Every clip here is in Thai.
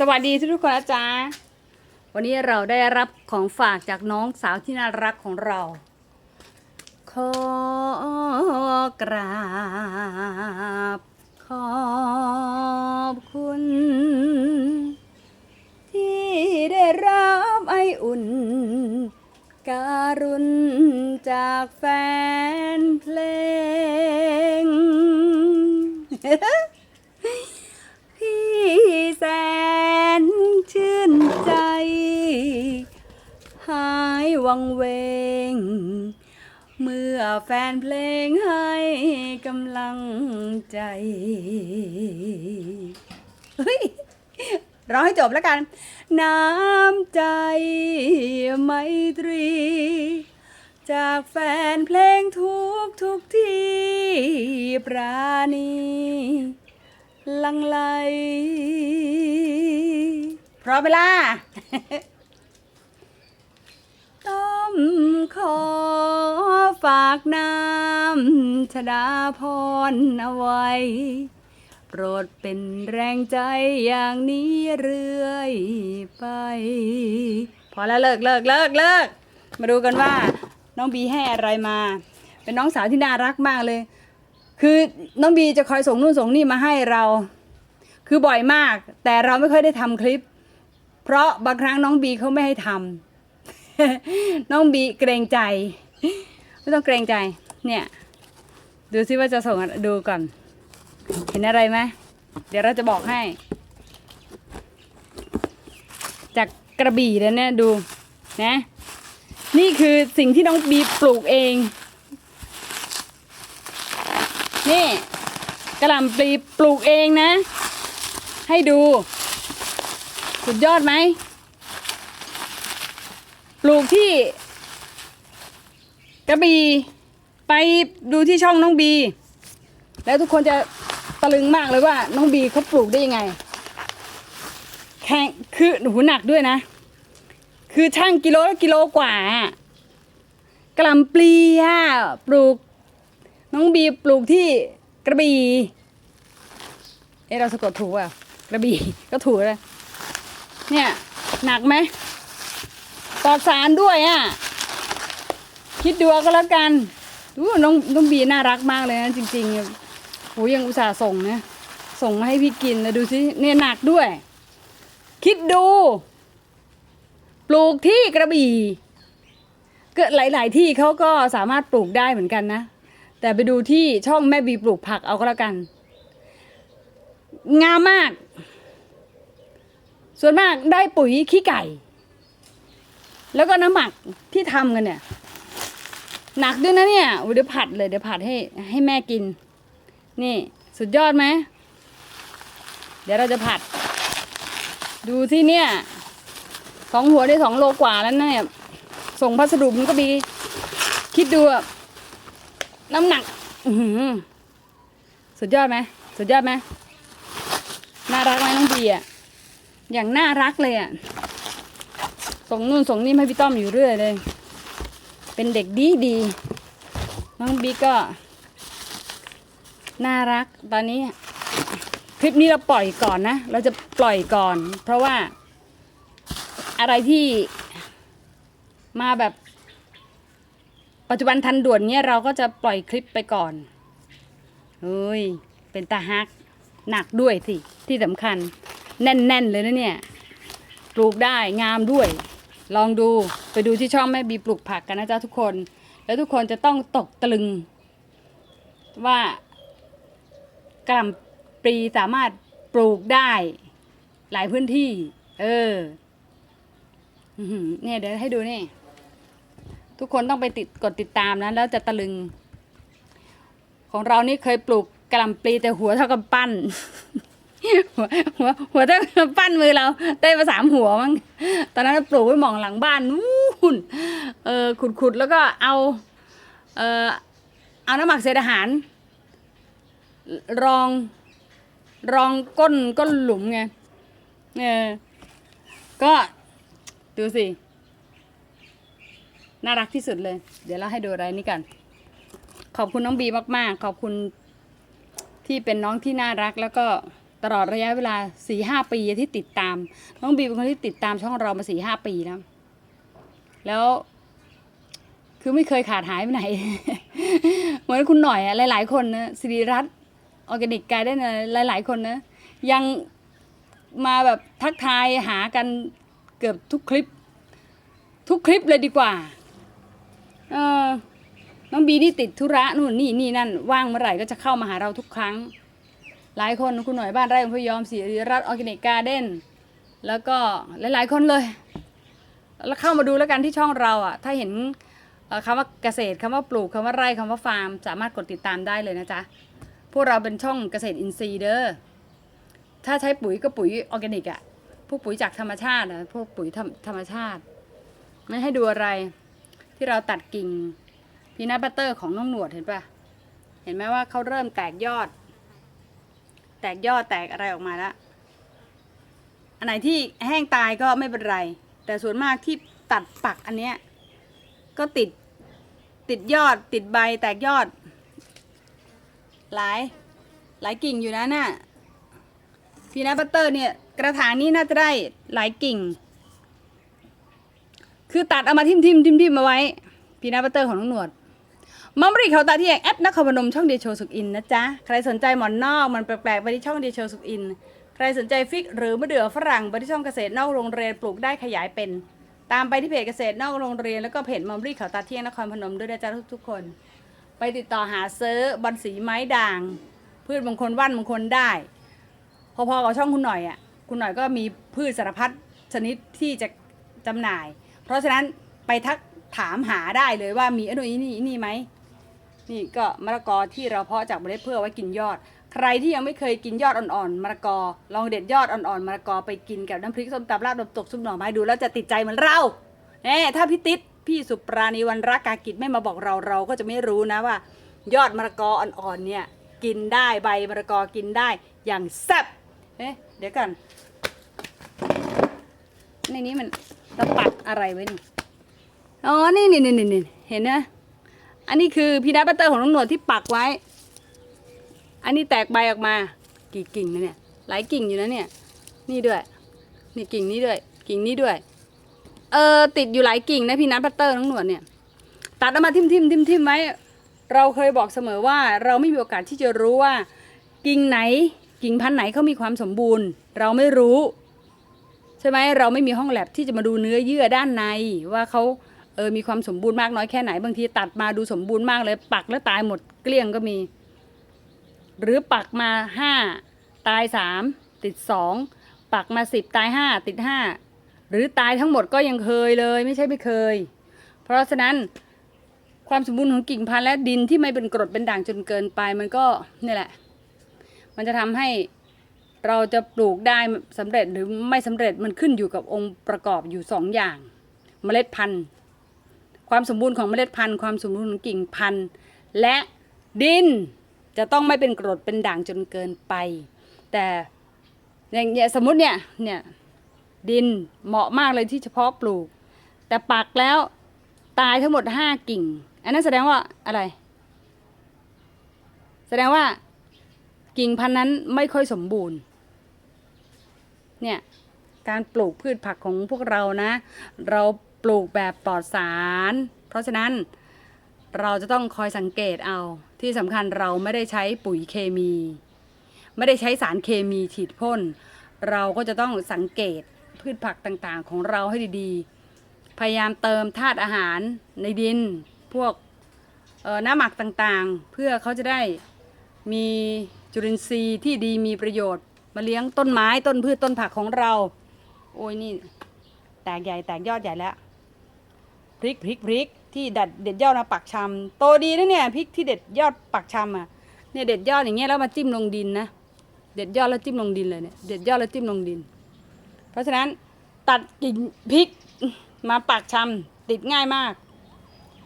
สวัสดีทุกๆคนนะจ๊ะ วันนี้เราได้รับของฝากจากน้องสาวที่น่ารักของเรา ขอกราบ ขอบคุณ ที่ได้รับไออุ่น การุณจากแฟนเพลง แฟนเพลงให้กำลังใจเฮ้ยร้องให้จบแล้วกัน น้ำใจไมตรี จากแฟนเพลงทุกทุกที่ปราณีลังไลพร้อมเวลาต้มขอ ฝากน้ำชดาพรเอาไว้ โปรดเป็นแรงใจอย่างนี้เรื่อยไป พอแล้วเลิกเลิกเลิกเลิกมาดูกันว่าน้องบีให้อะไรมา เป็นน้องสาวที่น่ารักมากเลย คือน้องบีจะคอยส่งนู่นส่งนี่มาให้เรา คือบ่อยมาก แต่เราไม่ค่อยได้ทำคลิป เพราะบางครั้งน้องบีเขาไม่ให้ทำน้องบีเกรงใจ ไม่ต้องเกรงใจ เนี่ย ดูซิว่าจะส่งดูก่อน เห็นอะไรไหมเดี๋ยวเราจะบอกให้ จากกระบี่แล้วเนี่ยดูนะ นี่คือสิ่งที่น้องบีปลูกเอง นี่กระหล่ำปลีปลูกเองนะ ให้ดู สุดยอดไหม ปลูกที่ กระบี่ไปดูที่ช่องน้องบี แล้วทุกคนจะตะลึงมากเลยว่าน้องบีเขาปลูกได้ยังไง แข่งคือหูหนักด้วยนะ คือช่างกิโลละกิโลกว่ากล่ำปลีอะปลูก น้องบีปลูกที่กระบี่เอเราสะกดถูกอะกระบี่ก็ถูกเลยเนี่ย หนักไหมปลอดสารด้วยอะ คิดดูเอาก็แล้วกันดูน้องน้องบีน่ารักมากเลยนะจริงๆโหยังอุตส่าห์ส่งนะส่งมาให้พี่กินนะดูสิเนี่ยหนักด้วย คิดดู ปลูกที่กระบี่ก็หลาย ๆ ที่เขาก็สามารถปลูกได้เหมือนกันนะ แต่ไปดูที่ช่องแม่บีปลูกผักเอาก็แล้วกัน งามมาก ส่วนมากได้ปุ๋ยขี้ไก่ แล้วก็น้ำหมักที่ทำกันเนี่ย หนักด้วยนะเนี่ยเดี๋ยวผัดเลยเดี๋ยวผัดให้ให้แม่กิน นี่สุดยอดไหม เดี๋ยวเราจะผัด ดูที่เนี่ยสองหัวได้สองโลกว่าแล้วนะเนี่ย ส่งพัสดุมันก็มีคิดดูอะน้ำหนักสุดยอดไหมสุดยอดไหมน่ารักไหมน้องบีอะอย่างน่ารักเลยอะส่งนู่นส่งนี่ให้พี่ต้อมอยู่เรื่อยเลย เป็นเด็กดีดี น้องบีก็ น่ารักตอนนี้ คลิปนี้เราปล่อยก่อนนะ เราจะปล่อยก่อน เพราะว่าอะไรที่มาแบบ ปัจจุบันทันด่วนเนี้ยเราก็จะปล่อยคลิปไปก่อนเฮ้ย เป็นตาฮัก หนักด้วยสิที่สำคัญ แน่น ๆ เลยนะเนี่ย ปลูกได้งามด้วย ลองดูไปดูที่ช่องแม่บีปลูกผักกันนะจ๊ะทุกคน แล้วทุกคนจะต้องตกตะลึง ว่ากระล่ำปลีสามารถปลูกได้ หลายพื้นที่ เออเนี่ยเดี๋ยวให้ดูนี่ ทุกคนต้องไปติดกดติดตามนะแล้วจะตะลึง ของเรานี่เคยปลูกกระล่ำปลีแต่หัวเท่ากับปั้น หัวหัวหัวเท่าปั้นมือเราได้มาสามหัวมั้งตอนนั้นปลูกไว้หมองหลังบ้านนู่นเออขุดขุดแล้วก็เอาเออเอาน้ำหมักเศษอาหาร รองรองก้นก้นหลุมไงเออก็ดูสิ น่ารักที่สุดเลย เดี๋ยวเราให้ดูอะไรนี่กัน ขอบคุณน้องบีมาก ๆ ขอบคุณที่เป็นน้องที่น่ารักแล้วก็ ตลอดระยะเวลาสี่ห้าปีที่ติดตาม น้องบีเป็นคนที่ติดตามช่องเรามาสี่ห้าปีแล้วแล้ว คือไม่เคยขาดหายไปไหน เหมือนคุณหน่อยอะหลาย ๆ คนนะสิริรัตน์ออร์แกนิกกายได้นะหลาย ๆ คนนะยังมาแบบทักทายหากันเกือบทุกคลิป ทุกคลิปเลยดีกว่า เออน้องบีนี่ติดธุระนู่นนี่นี่นั่นว่างเมื่อไหร่ก็จะเข้ามาหาเราทุกครั้ง หลายคนคุณหน่อยบ้านไร่ของพยอมศิริรัตน์ออร์แกนิกการ์เด้นแล้วก็หลาย ๆ คนเลย แล้วเข้ามาดูแล้วกันที่ช่องเราอะ ถ้าเห็นคำว่าเกษตรคำว่าปลูกคำว่าไร่คำว่าฟาร์ม สามารถกดติดตามได้เลยนะจ๊ะ พวกเราเป็นช่องเกษตรอินทรีย์เด้อ ถ้าใช้ปุ๋ยก็ปุ๋ยออร์แกนิกอะ พวกปุ๋ยจากธรรมชาติอะ พวกปุ๋ยธรรมธรรมชาติ ไม่ให้ดูอะไรที่เราตัดกิ่งพีนัทบัตเตอร์ของน้องหนวดเห็นปะเห็นไหมว่าเขาเริ่มแตกยอด แตกยอดแตกอะไรออกมาแล้วอันไหนที่แห้งตายก็ไม่เป็นไร แต่ส่วนมากที่ตัดปักอันเนี้ยก็ติดติดยอดติดใบแตกยอด หลายหลายกิ่งอยู่นะน่ะพีนัทบัตเตอร์เนี่ยกระถางนี้น่าจะได้หลายกิ่ง คือตัดเอามาทิมทิมทิมทิมมาไว้พีนัทบัตเตอร์ของน้องหนวด มัมบรีเขาตาที่แอปนครพนมช่องเดียโชสุกอินนะจ๊ะ ใครสนใจหมอนนอกมันแปลกๆไปที่ช่องเดียโชสุกอิน ใครสนใจฟิกหรือมะเดื่อฝรั่งไปที่ช่องเกษตรนอกโรงเรียนปลูกได้ขยายเป็น ตามไปที่เพจเกษตรนอกโรงเรียนแล้วก็เพจมัมบรีเขาตาเที่ยงนครพนมด้วยนะจ๊ะทุกๆคน ไปติดต่อหาซื้อบอลสีไม้ด่าง พืชมงคลว่านมงคลได้ พอๆกับช่องคุณหน่อยอะคุณหน่อยก็มีพืชสารพัดชนิดที่จะจำหน่าย เพราะฉะนั้นไปทักถามหาได้เลยว่ามีอันนี้นี่นี่ไหม นี่ก็มะละกอที่เราเพาะจากเมล็ดเพื่อไว้กินยอด ใครที่ยังไม่เคยกินยอดอ่อนๆมะละกอ ลองเด็ดยอดอ่อนๆมะละกอไปกินกับน้ำพริกส้มตำราดน้ำตกซุปหน่อไม้ดูแล้วจะติดใจเหมือนเราเน่ถ้าพี่ติ๊ดพี่สุปราณีวันรักกากิจไม่มาบอกเราเราก็จะไม่รู้นะว่า ยอดมะละกออ่อนๆเนี่ยกินได้ใบมะละกอกินได้อย่างแซ่บเอ๊ะเดี๋ยวกันในนี้มันเราปักอะไรไว้นี่อ๋อนี่นี่นี่นี่เห็นนะ อันนี้คือพีนัทบัตเตอร์ของน้องหนวดที่ปักไว้ อันนี้แตกใบออกมา กี่กิ่งนะเนี่ย หลายกิ่งอยู่นะเนี่ย นี่ด้วย นี่กิ่งนี้ด้วย กิ่งนี้ด้วย เออติดอยู่หลายกิ่งนะพีนัทบัตเตอร์น้องหนวดเนี่ย ตัดออกมาทิ่มทิมทิมทิมไว้เราเคยบอกเสมอว่าเราไม่มีโอกาสที่จะรู้ว่า กิ่งไหน กิ่งพันธุ์ไหนเขามีความสมบูรณ์ เราไม่รู้ ใช่ไหมเราไม่มีห้องแลบที่จะมาดูเนื้อเยื่อด้านในว่าเขา เออมีความสมบูรณ์มากน้อยแค่ไหนบางทีตัดมาดูสมบูรณ์มากเลย ปักแล้วตายหมดเกลี้ยงก็มี หรือปักมาห้าตายสามติดสองปักมาสิบตายห้าติดห้าหรือตายทั้งหมดก็ยังเคยเลยไม่ใช่ไม่เคย เพราะฉะนั้นความสมบูรณ์ของกิ่งพันธุ์และดินที่ไม่เป็นกรดเป็นด่างจนเกินไปมันก็นี่แหละ มันจะทำให้เราจะปลูกได้สำเร็จหรือไม่สำเร็จมันขึ้นอยู่กับองค์ประกอบอยู่สองอย่าง เมล็ดพันธุ์ ความสมบูรณ์ของเมล็ดพันธุ์ความสมบูรณ์ของกิ่งพันธุ์ และดินจะต้องไม่เป็นกรดเป็นด่างจนเกินไป แต่อย่างเงี้ยสมมติเนี่ยเนี่ยดินเหมาะมากเลยที่เฉพาะปลูก แต่ปักแล้วตายทั้งหมดห้ากิ่ง อันนั้นแสดงว่าอะไร แสดงว่ากิ่งพันธุ์นั้นไม่ค่อยสมบูรณ์เนี่ยการปลูกพืชผักของพวกเรานะ เรา ลูกแบบปลอดสาร เพราะฉะนั้นเราจะต้องคอยสังเกตเอาที่สำคัญเราไม่ได้ใช้ปุ๋ยเคมี ไม่ได้ใช้สารเคมีฉีดพ่น เราก็จะต้องสังเกตพืชผักต่างๆ ของเราให้ดีๆ พยายามเติมธาตุอาหารในดิน พวกน้ำหมักต่างๆ เพื่อเขาจะได้มีจุลินทรีย์ที่ดีมีประโยชน์ มาเลี้ยงต้นไม้ต้นพืชต้นผักของเรา โอ้ยนี่ แตกใหญ่แตกยอดใหญ่แล้ว พริกพริกพริกที่ดัดเด็ดยอดมาปักชำโตดีนะเนี่ยพริกที่เด็ดยอดปักชำอะเนี่ยเด็ดยอดอย่างเงี้ยแล้วมาจิ้มลงดินนะเด็ดยอดแล้วจิ้มลงดินเลยเนี่ยเด็ดยอดแล้วจิ้มลงดิน เพราะฉะนั้นตัดกิ่งพริกมาปักชำติดง่ายมาก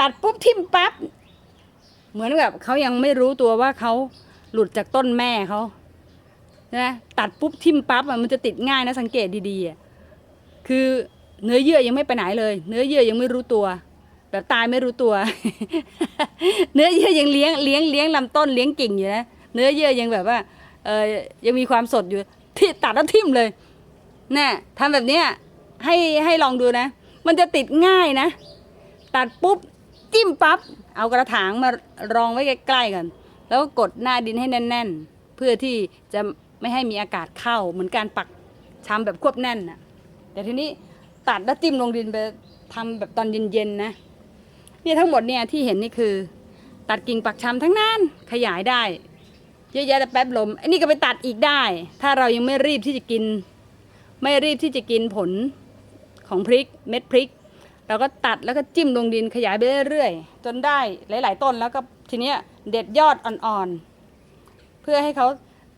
ตัดปุ๊บทิ่มปั๊บเหมือนแบบเขายังไม่รู้ตัวว่าเขาหลุดจากต้นแม่เขาใช่ไหมตัดปุ๊บทิ่มปั๊บมันจะติดง่ายนะสังเกตดีๆคือ เนื้อเยื่อยังไม่ไปไหนเลย เนื้อเยื่อยังไม่รู้ตัว แบบตายไม่รู้ตัว เนื้อเยื่อยังเลี้ยงเลี้ยงเลี้ยงลำต้นเลี้ยงกิ่งอยู่นะเนื้อเยื่อยังแบบว่าเออยังมีความสดอยู่ที่ตัดแล้วทิ่มเลยน่ทำแบบเนี้ยให้ให้ลองดูนะ มันจะติดง่ายนะ ตัดปุ๊บจิ้มปั๊บเอากระถางมารองไว้ใกล้ๆกัน แล้วกกดหน้าดินให้แน่น ๆ เพื่อที่จะไม่ให้มีอากาศเข้าเหมือนการปักชำแบบควบแน่นน่ะแต่ทีนี้ ตัดแล้วจิ้มลงดินไปทำแบบตอนเย็นๆนะนี่ทั้งหมดเนี่ยที่เห็นนี่คือ ตัดกิ่งปักชำทั้งนั้นขยายได้เยอะแยะแต่แป๊บลมไอันนี้ก็ไปตัดอีกได้ ถ้าเรายังไม่รีบที่จะกิน ไม่รีบที่จะกินผลของพริกเม็ดพริก เราก็ตัดแล้วก็จิ้มลงดินขยายไปเรื่อยๆจนได้หลาย ๆ ต้นแล้วก็ทีเนี้ยเด็ดยอดอ่อนๆ เพื่อให้เขา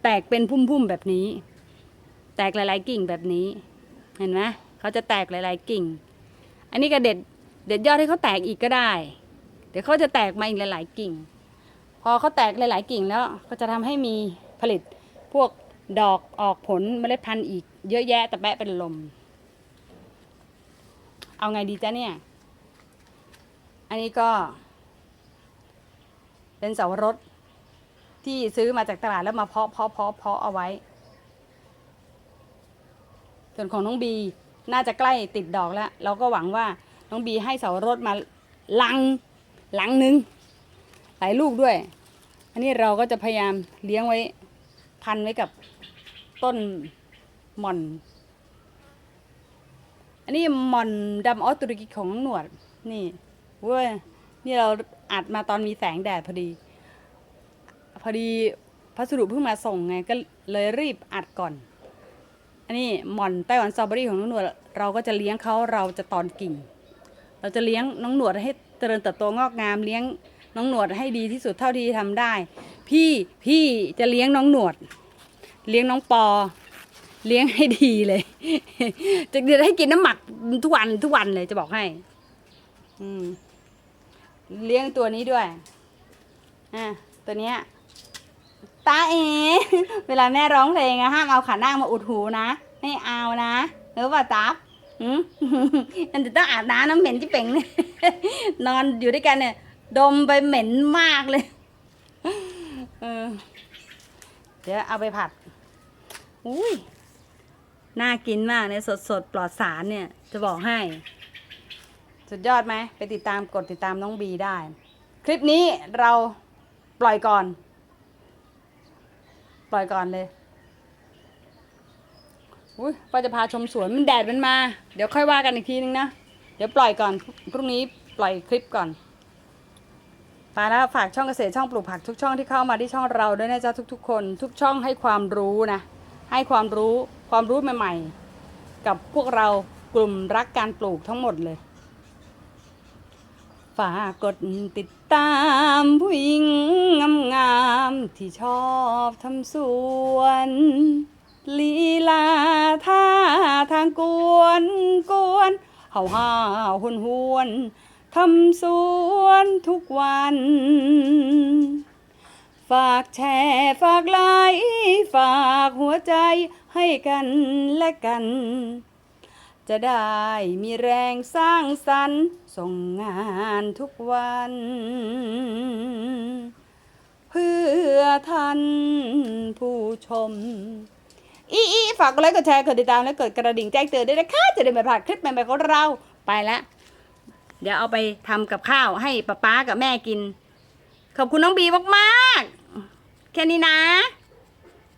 แตกเป็นพุ่มๆแบบนี้ แตกหลายๆกิ่งแบบนี้ เห็นไหม เขาจะแตกหลาย ๆ กิ่ง อันนี้ก็เด็ดเด็ดยอดให้เขาแตกอีกก็ได้ เดี๋ยวเขาจะแตกมาอีกหลาย ๆ กิ่ง พอเขาแตกหลาย ๆ กิ่งแล้วก็จะทำให้มีผลิตพวกดอกออกผลเมล็ดพันธุ์อีกเยอะแยะแต่แปะเป็นลม เอาไงดีจ๊ะเนี่ย อันนี้ก็ เป็นเสาวรสที่ซื้อมาจากตลาดแล้วมาเพาะเพาะเพาะเพาะเอาไว้ ส่วนของน้องบี น่าจะใกล้ติดดอกแล้ว เราก็หวังว่าน้องบีให้เสารสมาลังลังหนึ่งหลายลูกด้วย อันนี้เราก็จะพยายามเลี้ยงไว้พันไว้กับต้นหม่อน อันนี้หม่อนดำออสตุรกีของหนวดนี่เว้ยนี่เราอัดมาตอนมีแสงแดดพอดี พอดีพัสดุเพิ่งมาส่งไงก็เลยรีบอัดก่อน อันนี้หม่อนไต้หวันสตรอเบอรี่ของน้องหนวด เราก็จะเลี้ยงเขาเราจะตอนกิ่ง เราจะเลี้ยงน้องหนวดให้เจริญเติบโตงอกงามเลี้ยงน้องหนวดให้ดีที่สุดเท่าที่ทำได้ พี่พี่จะเลี้ยงน้องหนวด เลี้ยงน้องปอ เลี้ยงให้ดีเลย จะเดี๋ยวให้กินน้ำหมักทุกวันทุกวันเลยจะบอกให้ อืมเลี้ยงตัวนี้ด้วยอะตัวเนี้ย ตาเอ เวลาแม่ร้องเพลงอะห้ามเอาขาหนั่งมาอุดหูนะ ไม่เอานะหรือว่าตับอืมมันจะต้องอาบน้ำน้ำเหม็นที่เป่งเนี่ยนอนอยู่ด้วยกันเนี่ย ดมไปเหม็นมากเลยเออเดี๋ยวเอาไปผัด อุ้ย น่ากินมากเนี่ยสดสดปลอดสารเนี่ย จะบอกให้ สุดยอดไหม ไปติดตามกดติดตามน้องบีได้ คลิปนี้เราปล่อยก่อน ปล่อยก่อนเลยอุ้ยป้าจะพาชมสวนมันแดดมันมา เดี๋ยวค่อยว่ากันอีกทีนึงนะ เดี๋ยวปล่อยก่อน พรุ่งนี้ปล่อยคลิปก่อนไปแล้วฝากช่องเกษตรช่องปลูกผักทุกช่องที่เข้ามาที่ช่องเราด้วยนะจ๊ะทุก ๆ คน ทุกช่องให้ความรู้นะ ให้ความรู้ความรู้ใหม่ ๆ กับพวกเรากลุ่มรักการปลูกทั้งหมดเลย ฝากกดติดตามผู้หญิงงามๆที่ชอบทำสวนลีลาท่าทางกวนกวนเห่าห่าหวนหวนทำสวนทุกวัน ฝากแชร์ฝากไลค์ฝากหัวใจให้กันและกัน จะได้มีแรงสร้างสรรค์ส่งงานทุกวัน เพื่อท่านผู้ชม อีอีฝากกดไลค์กดแชร์กดติดตามและกดกระดิ่งแจ้งเตือนด้วยนะคะ จะได้ไม่พลาดคลิปใหม่ๆของเราไปแล้วเดี๋ยวเอาไปทำกับข้าวให้ป๊าป๊ากับแม่กิน ขอบคุณน้องบีมากๆ แค่นี้นะ